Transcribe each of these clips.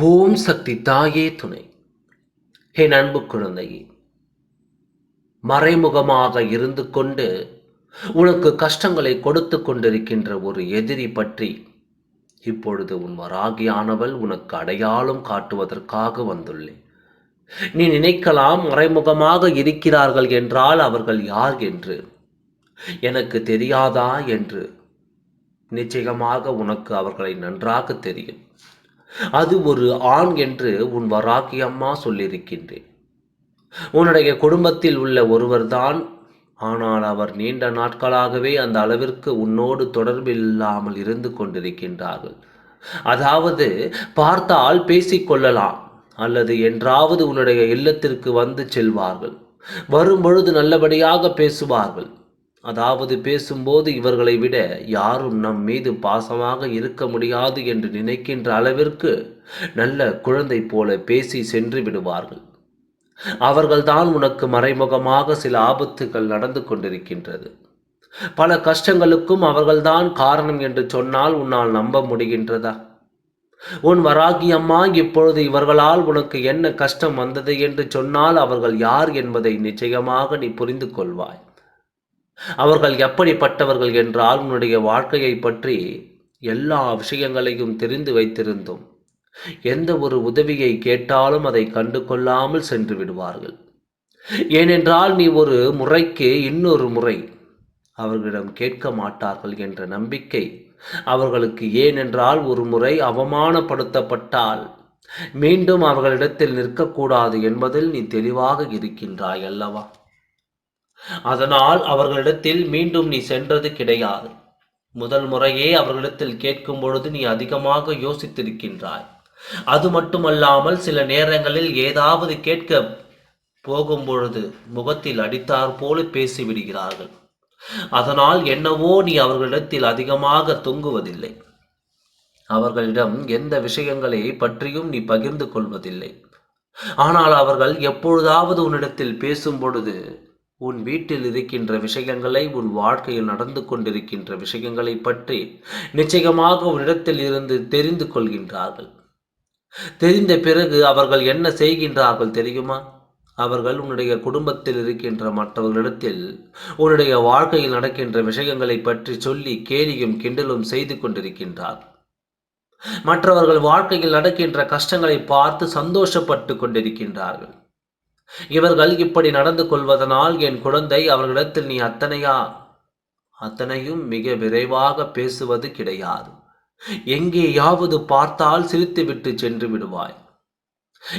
ஓம் சக்தி தாயே துணை. என் அன்பு குழந்தையே மறைமுகமாக இருந்து கொண்டு உனக்கு கஷ்டங்களை கொடுத்து கொண்டிருக்கின்ற ஒரு எதிரி பற்றி இப்பொழுது உன் வராகியானவள் உனக்கு அடையாளம் காட்டுவதற்காக வந்துள்ளேன் நீ நினைக்கலாம் மறைமுகமாக இருக்கிறார்கள் என்றால் அவர்கள் யார் என்று. எனக்கு தெரியாதா என்று. நிச்சயமாக உனக்கு அவர்களை நன்றாக தெரியும். அது ஒரு ஆண் என்று உன் வராகி அம்மா சொல்லியிருக்கின்றேன். உன்னுடைய குடும்பத்தில் உள்ள ஒருவர்தான். ஆனால் அவர் நீண்ட நாட்களாகவே அந்த அளவிற்கு உன்னோடு தொடர்பில்லாமல் இருந்து கொண்டிருக்கின்றார்கள். அதாவது பார்த்தால் பேசிக்கொள்ளலாம் அல்லது என்றாவது உன்னுடைய இல்லத்திற்கு வந்து செல்வார்கள். வரும்பொழுது நல்லபடியாக பேசுவார்கள். அதாவது பேசும்போது இவர்களை விட யாரும் நம் மீது பாசமாக இருக்க முடியாது என்று நினைக்கின்ற அளவிற்கு நல்ல குழந்தை போல பேசி சென்று விடுவார்கள். அவர்கள்தான் உனக்கு மறைமுகமாக சில ஆபத்துகள் நடந்து கொண்டிருக்கின்றது. பல கஷ்டங்களுக்கும் அவர்கள்தான் காரணம் என்று சொன்னால் உன்னால் நம்ப முடிகின்றதா? உன் வராகி அம்மா இப்பொழுது இவர்களால் உனக்கு என்ன கஷ்டம் வந்தது என்று சொன்னால் அவர்கள் யார் என்பதை நிச்சயமாக நீ புரிந்து கொள்வாய். அவர்கள் எப்படிப்பட்டவர்கள் என்றால் உன்னுடைய வாழ்க்கையை பற்றி எல்லா விஷயங்களையும் தெரிந்து வைத்திருந்தோம். எந்த ஒரு உதவியை கேட்டாலும் அதை கண்டு கொள்ளாமல் சென்று விடுவார்கள். ஏனென்றால் நீ ஒரு முறைக்கு இன்னொரு முறை அவர்களிடம் கேட்க மாட்டார்கள் என்ற நம்பிக்கை அவர்களுக்கு ஏனென்றால் ஒரு முறை அவமானப்படுத்தப்பட்டால் மீண்டும் அவர்களிடத்தில் நிற்கக்கூடாது என்பதில் நீ தெளிவாக இருக்கின்றாய் அல்லவா? அதனால் அவர்களிடத்தில் மீண்டும் நீ சென்றது கிடையாது. முதல் முறையே அவர்களிடத்தில் கேட்கும் பொழுது நீ அதிகமாக யோசித்திருக்கின்றாய். அது மட்டுமல்லாமல் சில நேரங்களில் ஏதாவது கேட்க போகும் பொழுது முகத்தில் அடித்தார் போல பேசிவிடுகிறார்கள். அதனால் என்னவோ நீ அவர்களிடத்தில் அதிகமாக தொங்குவதில்லை. அவர்களிடம் எந்த விஷயங்களை பற்றியும் நீ பகிர்ந்து கொள்வதில்லை. ஆனால் அவர்கள் எப்பொழுதாவது உன்னிடத்தில் பேசும் பொழுது உன் வீட்டில் இருக்கின்ற விஷயங்களை உன் வாழ்க்கையில் நடந்து கொண்டிருக்கின்ற விஷயங்களை பற்றி நிச்சயமாக உன்னிடத்தில் இருந்து தெரிந்து கொள்கின்றார்கள். தெரிந்த பிறகு அவர்கள் என்ன செய்கின்றார்கள் தெரியுமா? அவர்கள் உன்னுடைய குடும்பத்தில் இருக்கின்ற மற்றவர்களிடத்தில் உன்னுடைய வாழ்க்கையில் நடக்கின்ற விஷயங்களை பற்றி சொல்லி கேலியும் கிண்டலும் செய்து கொண்டிருக்கின்றார். மற்றவர்கள் வாழ்க்கையில் நடக்கின்ற கஷ்டங்களை பார்த்து சந்தோஷப்பட்டு கொண்டிருக்கின்றார்கள். இவர்கள் இப்படி நடந்து கொள்வதனால் என் குழந்தை அவர்களிடத்தில் நீ அத்தனையா? அத்தனையும் மிக விரைவாக பேசுவது கிடையாது. எங்கேயாவது பார்த்தால் சிரித்துவிட்டு சென்று விடுவாய்.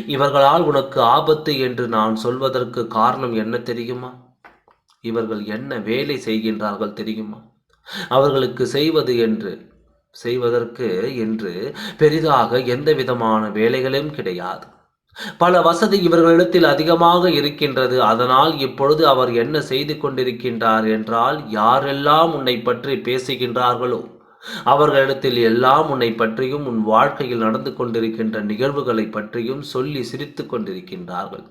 இவர்களால் உனக்கு ஆபத்து என்று நான் சொல்வதற்கு காரணம் என்ன தெரியுமா? இவர்கள் என்ன வேலை செய்கின்றார்கள் தெரியுமா? அவர்களுக்கு செய்வது என்று செய்வதற்கு என்று பெரிதாக எந்த விதமான வேலைகளும் கிடையாது. பல வசதி இவர்களிடத்தில் அதிகமாக இருக்கின்றது. அதனால் இப்பொழுது அவர் என்ன செய்து கொண்டிருக்கின்றார் என்றால் யாரெல்லாம் உன்னை பற்றி பேசுகின்றார்களோ அவர்களிடத்தில் எல்லாம் உன்னை பற்றியும் உன் வாழ்க்கையில் நடந்து கொண்டிருக்கின்ற நிகழ்வுகளை பற்றியும் சொல்லி சிரித்து கொண்டிருக்கின்றார்கள்.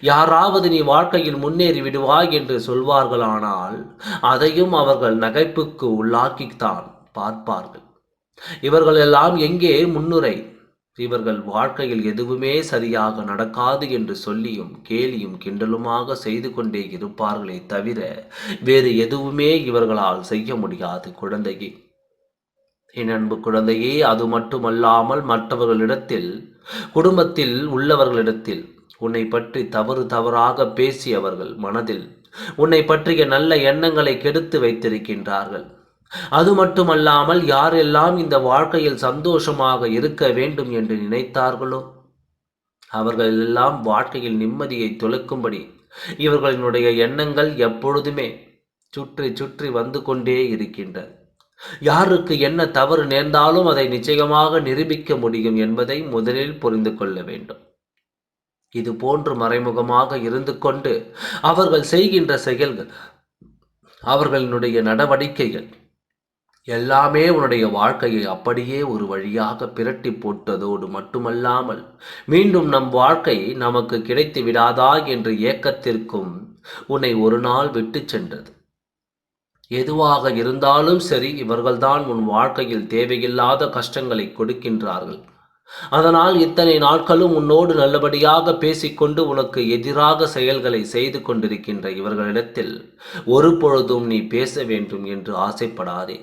யாராவது நீ வாழ்க்கையில் முன்னேறி விடுவாய் என்று சொல்வார்களானால் அதையும் அவர்கள் நகைப்புக்கு உள்ளாக்கித்தான் பார்ப்பார்கள். இவர்கள் எல்லாம் எங்கே? முன்னுரை. இவர்கள் வாழ்க்கையில் எதுவுமே சரியாக நடக்காது என்று சொல்லியும் கேலியும் கிண்டலுமாக செய்து கொண்டே இருப்பார்களே தவிர வேறு எதுவுமே இவர்களால் செய்ய முடியாது குழந்தையே. என் அன்பு குழந்தையே அது மட்டுமல்லாமல் மற்றவர்களிடத்தில் குடும்பத்தில் உள்ளவர்களிடத்தில் உன்னை பற்றி தவறு தவறாக பேசியவர்கள் மனதில் உன்னை பற்றிய நல்ல எண்ணங்களை கெடுத்து வைத்திருக்கின்றார்கள். அது மட்டுமல்லாமல் யாரெல்லாம் இந்த வாழ்க்கையில் சந்தோஷமாக இருக்க வேண்டும் என்று நினைத்தார்களோ அவர்கள் எல்லாம் வாழ்க்கையில் நிம்மதியை தொலைக்கும்படி இவர்களினுடைய எண்ணங்கள் எப்பொழுதுமே சுற்றி சுற்றி வந்து கொண்டே இருக்கின்றன. யாருக்கு என்ன தவறு நேர்ந்தாலும் அதை நிச்சயமாக நிரூபிக்க முடியும் என்பதை முதலில் புரிந்து கொள்ள வேண்டும். இது போன்று மறைமுகமாக இருந்து கொண்டு அவர்கள் செய்கின்ற செயல்கள் அவர்களினுடைய நடவடிக்கைகள் எல்லாமே உன்னுடைய வாழ்க்கையை அப்படியே ஒரு வழியாக பிரட்டி போட்டதோடு மட்டுமல்லாமல் மீண்டும் நம் வாழ்க்கை நமக்கு கிடைத்து விடாதா என்ற ஏக்கத்திற்கும் உன்னை ஒரு நாள் விட்டு சென்றது. எதுவாக இருந்தாலும் சரி இவர்கள்தான் உன் வாழ்க்கையில் தேவையில்லாத கஷ்டங்களை கொடுக்கின்றார்கள். அதனால் இத்தனை நாட்களும் உன்னோடு நல்லபடியாக பேசிக்கொண்டு உனக்கு எதிராக செயல்களை செய்து கொண்டிருக்கின்ற இவர்களிடத்தில் ஒரு பொழுதும் நீ பேச வேண்டும் என்று ஆசைப்படாதே.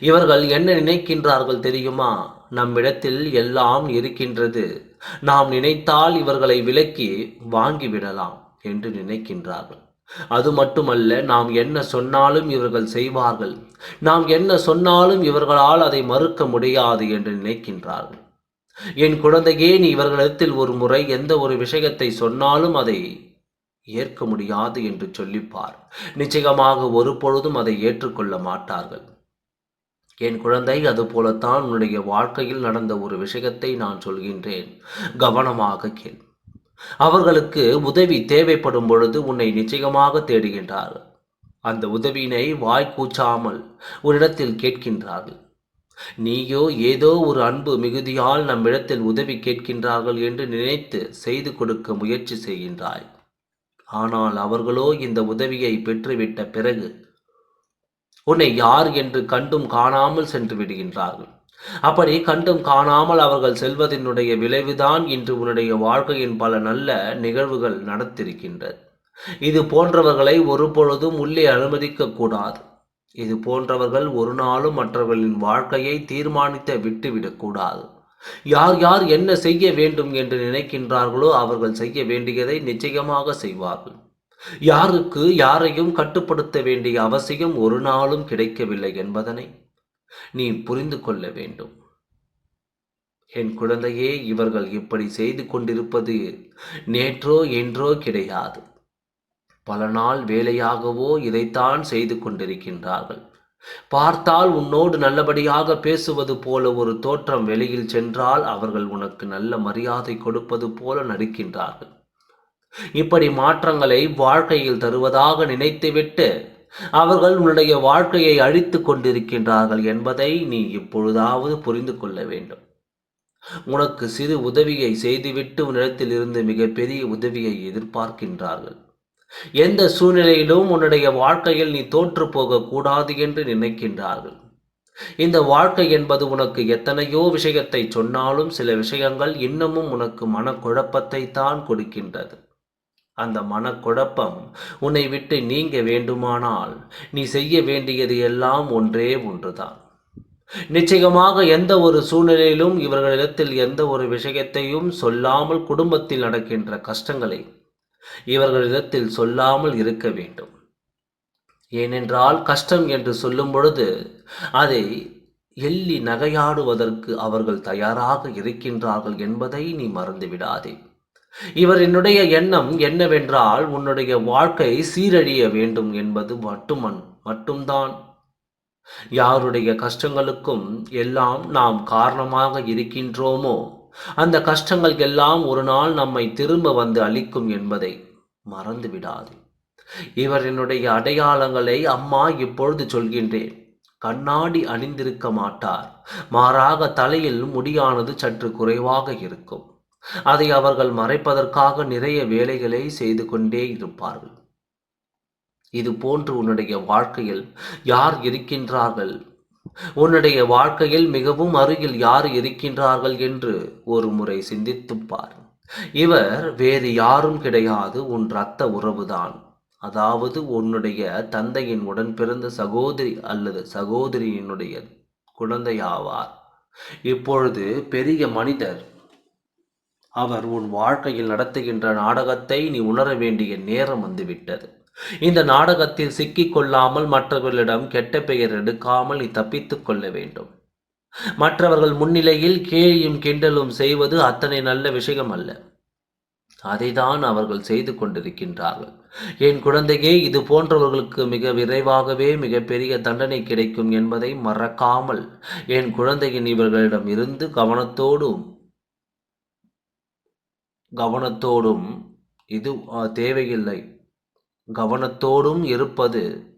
இவர்கள் என்ன நினைக்கின்றார்கள் தெரியுமா? நம்மிடத்தில் எல்லாம் இருக்கின்றது. நாம் நினைத்தால் இவர்களை விலக்கி வாங்கிவிடலாம் என்று நினைக்கின்றார்கள். அது மட்டுமல்ல நாம் என்ன சொன்னாலும் இவர்கள் செய்வார்கள். நாம் என்ன சொன்னாலும் இவர்களால் அதை மறுக்க முடியாது என்று நினைக்கின்றார்கள். என் குழந்தையே நீ இவர்களிடத்தில் ஒரு முறை எந்த ஒரு விஷயத்தை சொன்னாலும் அதை ஏற்க முடியாது என்று சொல்லிப்பார். நிச்சயமாக ஒரு பொழுதும் அதை ஏற்றுக்கொள்ள மாட்டார்கள். என் குழந்தை அதுபோலத்தான் உன்னுடைய வாழ்க்கையில் நடந்த ஒரு விஷயத்தை நான் சொல்கின்றேன். கவனமாக கேள். அவர்களுக்கு உதவி தேவைப்படும் பொழுது உன்னை நிச்சயமாக தேடுகின்றார். அந்த உதவியினை வாய் கூச்சாமல் உன்னிடத்தில் கேட்கின்றார்கள். நீயோ ஏதோ ஒரு அன்பு மிகுதியால் நம்மிடத்தில் உதவி கேட்கின்றார்கள் என்று நினைத்து செய்து கொடுக்க முயற்சி செய்கின்றாய். ஆனால் அவர்களோ இந்த உதவியை பெற்றுவிட்ட பிறகு உன்னை யார் என்று கண்டும் காணாமல் சென்று விடுகின்றார்கள். அப்படி கண்டும் காணாமல் அவர்கள் செல்வதனுடைய விளைவுதான் இன்று உன்னுடைய வாழ்க்கையின் பல நல்ல நிகழ்வுகள் நடத்திருக்கின்றது இது போன்றவர்களை ஒரு பொழுதும் உள்ளே அனுமதிக்க கூடாது. இது போன்றவர்கள் ஒரு நாளும் மற்றவர்களின் வாழ்க்கையை தீர்மானித்த விட்டுவிடக்கூடாது யார் யார் என்ன செய்ய வேண்டும் என்று நினைக்கின்றார்களோ அவர்கள் செய்ய வேண்டியதை நிச்சயமாக செய்வார்கள். யாருக்கு யாரையும் கட்டுப்படுத்த வேண்டிய அவசியம் ஒரு நாளும் கிடைக்கவில்லை என்பதனை நீ புரிந்து கொள்ள வேண்டும். என் குழந்தையே இவர்கள் இப்படி செய்து கொண்டிருப்பது நேற்றோ என்றோ கிடையாது. பல நாள் வேலையாகவோ இதைத்தான் செய்து கொண்டிருக்கின்றார்கள். பார்த்தால் உன்னோடு நல்லபடியாக பேசுவது போல ஒரு தோற்றம் வெளியில் சென்றால் அவர்கள் உனக்கு நல்ல மரியாதை கொடுப்பது போல நடிக்கின்றார்கள். இப்படி மாற்றங்களை வாழ்க்கையில் தருவதாக நினைத்துவிட்டு அவர்கள் உன்னுடைய வாழ்க்கையை அழித்து கொண்டிருக்கின்றார்கள் என்பதை நீ இப்பொழுதாவது புரிந்து கொள்ள வேண்டும். உனக்கு சிறு உதவியை செய்துவிட்டு உன்னிடத்தில் இருந்து மிகப்பெரிய உதவியை எதிர்பார்க்கின்றார்கள். எந்த சூழ்நிலையிலும் உன்னுடைய வாழ்க்கையில் நீ தோற்று போகக்கூடாது என்று நினைக்கின்றார்கள். இந்த வாழ்க்கை என்பது உனக்கு எத்தனையோ விஷயத்தை சொன்னாலும் சில விஷயங்கள் இன்னமும் உனக்கு மனக்குழப்பத்தை தான் கொடுக்கின்றது. அந்த மனக்குழப்பம் உன்னை விட்டு நீங்க வேண்டுமானால் நீ செய்ய வேண்டியது எல்லாம் ஒன்றே ஒன்றுதான். நிச்சயமாக எந்த ஒரு சூழ்நிலையிலும் இவர்களிடத்தில் எந்த ஒரு விஷயத்தையும் சொல்லாமல் குடும்பத்தில் நடக்கின்ற கஷ்டங்களை இவர்களிடத்தில் சொல்லாமல் இருக்க வேண்டும். ஏனென்றால் கஷ்டம் என்று சொல்லும் பொழுது அதை எள்ளி நகையாடுவதற்கு அவர்கள் தயாராக இருக்கின்றார்கள் என்பதை நீ மறந்துவிடாதே. இவர் என்னுடைய எண்ணம் என்னவென்றால் உன்னுடைய வாழ்க்கை சீரழிய வேண்டும் என்பது மட்டுமன் மட்டும்தான். யாருடைய கஷ்டங்களுக்கும் எல்லாம் நாம் காரணமாக இருக்கின்றோமோ அந்த கஷ்டங்கள் எல்லாம் ஒரு நாள் நம்மை திரும்ப வந்து அளிக்கும் என்பதை மறந்து விடாது இவர் என்னுடைய அடையாளங்களை அம்மா இப்பொழுது சொல்கின்றேன். கண்ணாடி அணிந்திருக்க மாட்டார். மாறாக தலையில் முடியானது சற்று குறைவாக இருக்கும். அதை அவர்கள் மறைப்பதற்காக நிறைய வேலைகளை செய்து கொண்டே இருப்பார்கள். இது போன்று உன்னுடைய வாழ்க்கையில் யார் இருக்கின்றார்கள்? உன்னுடைய வாழ்க்கையில் மிகவும் அருகில் யார் இருக்கின்றார்கள் என்று ஒரு முறை சிந்தித்துப்பார் இவர் வேறு யாரும் கிடையாது உன் இரத்த உறவுதான். அதாவது உன்னுடைய தந்தையின் உடன் பிறந்த சகோதரி அல்லது சகோதரியினுடைய குழந்தையாவார். இப்பொழுது பெரிய மனிதர் அவர் உன் வாழ்க்கையில் நடத்துகின்ற நாடகத்தை நீ உணர வேண்டிய நேரம் வந்துவிட்டது. இந்த நாடகத்தில் சிக்கிக் கொள்ளாமல் மற்றவர்களிடம் கெட்ட பெயர் எடுக்காமல் நீ தப்பித்துக் கொள்ள வேண்டும். மற்றவர்கள் முன்னிலையில் கேலியும் கிண்டலும் செய்வது அத்தனை நல்ல விஷயம் அல்ல. அதைதான் அவர்கள் செய்து கொண்டிருக்கின்றார்கள். என் குழந்தையே இது போன்றவர்களுக்கு மிக விரைவாகவே மிகப்பெரிய தண்டனை கிடைக்கும் என்பதை மறக்காமல் என் குழந்தையின் இவர்களிடம் இருந்து கவனத்தோடும் கவனத்தோடும் இது தேவையில்லை. கவனத்தோடும் இருப்பது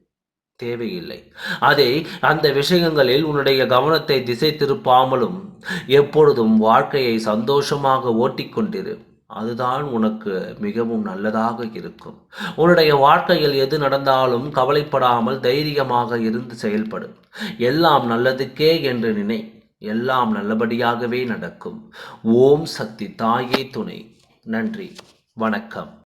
தேவையில்லை. அதை அந்த விஷயங்களில் உன்னுடைய கவனத்தை திசை திருப்பாமலும் எப்பொழுதும் வாழ்க்கையை சந்தோஷமாக ஓட்டிக்கொண்டிரு அதுதான் உனக்கு மிகவும் நல்லதாக இருக்கும். உன்னுடைய வாழ்க்கையில் எது நடந்தாலும் கவலைப்படாமல் தைரியமாக இருந்து செயல்படு. எல்லாம் நல்லதுக்கே என்று நினை. எல்லாம் நல்லபடியாகவே நடக்கும். ஓம் சக்தி தாயே துணை. நன்றி. வணக்கம்.